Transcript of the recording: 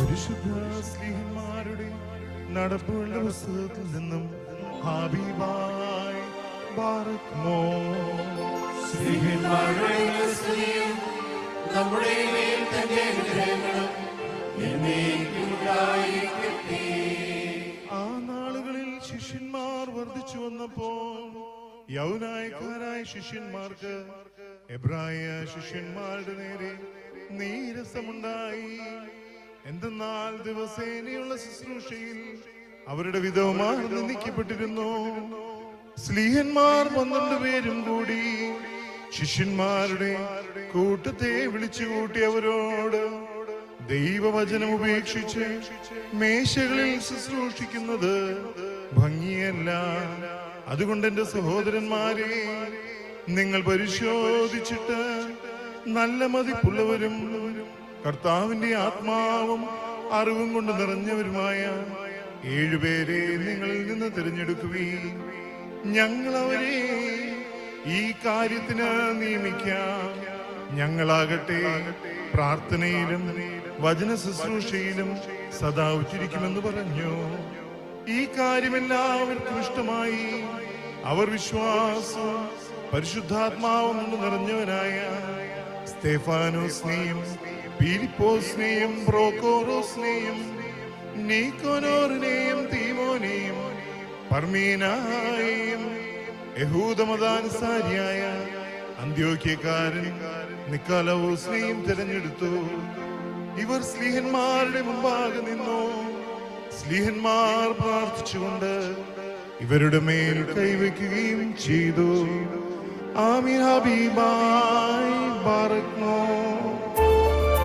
പരിശുദ്ധ നടപ്പുള്ള പുസ്തകത്തിൽ നിന്നും ഹാബിബായ് ബാറക്മോ നമ്മുടെ മേൽ തന്റെ എന്നേക്കുണ്ടായിരിക്കട്ടെ ആ നാളുകളിൽ ശിഷ്യന്മാർ വർദ്ധിച്ചു വന്നപ്പോൾ യൗനായക്കാരായ ശിഷ്യന്മാർക്ക് എബ്രായ ശിഷ്യന്മാരുടെ നേരെ നീരസമുണ്ടായി. എന്തെന്നാൽ ദിവസേനയുള്ള ശുശ്രൂഷയിൽ അവരുടെ വിധവമാർ നിന്ദിക്കപ്പെട്ടിരുന്നു. സ്ലീഹന്മാർ പന്ത്രണ്ട് പേരും കൂടി ശിഷ്യന്മാരുടെ കൂട്ടത്തെ വിളിച്ചുകൂട്ടി അവരോട് ദൈവവചനം ഉപേക്ഷിച്ച് മേശകളിൽ ശുശ്രൂഷിക്കുന്നത് ഭംഗിയല്ല. അതുകൊണ്ട് എന്റെ സഹോദരന്മാരെ നിങ്ങൾ പരിശോധിച്ചിട്ട് നല്ല മതിപ്പുള്ളവരും കർത്താവിന്റെ ആത്മാവും അറിവും കൊണ്ട് നിറഞ്ഞവരുമായ ഏഴുപേരെ നിങ്ങളിൽ നിന്ന് തിരഞ്ഞെടുക്കുകയും ഞങ്ങൾ അവരെ ഈ കാര്യത്തിന് നിയമിക്കാം. ഞങ്ങളാകട്ടെ പ്രാർത്ഥനയിലും വചന ശുശ്രൂഷയിലും സദാ ഉച്ചിരിക്കുമെന്ന് പറഞ്ഞു. ഈ കാര്യം എല്ലാവർക്കും ഇഷ്ടമായി. അവർ വിശ്വാസവും പരിശുദ്ധാത്മാവും കൊണ്ട് നിറഞ്ഞവരായ സ്തേഫാനോസ്നെയും പീലിപ്പോസിനെയും ബ്രോക്കോറോസിനെയും നീക്കോനോറിനെയും തീമോനെയും പർമീനായെയും യഹൂദമതാനുസാരിയായ അന്ത്യോക്യക്കാരൻ നിക്കാലവോസിനെയും തിരഞ്ഞെടുത്തു. ഇവർ സ്ലീഹന്മാരുടെ മുമ്പാകെ നിന്നു. സ്ലീഹന്മാർ പ്രാർത്ഥിച്ചുകൊണ്ട് ഇവരുടെ മേൽ കൈവയ്ക്കുകയും ചെയ്തു. ആമി ഹബീബായ് ബാറക്നോ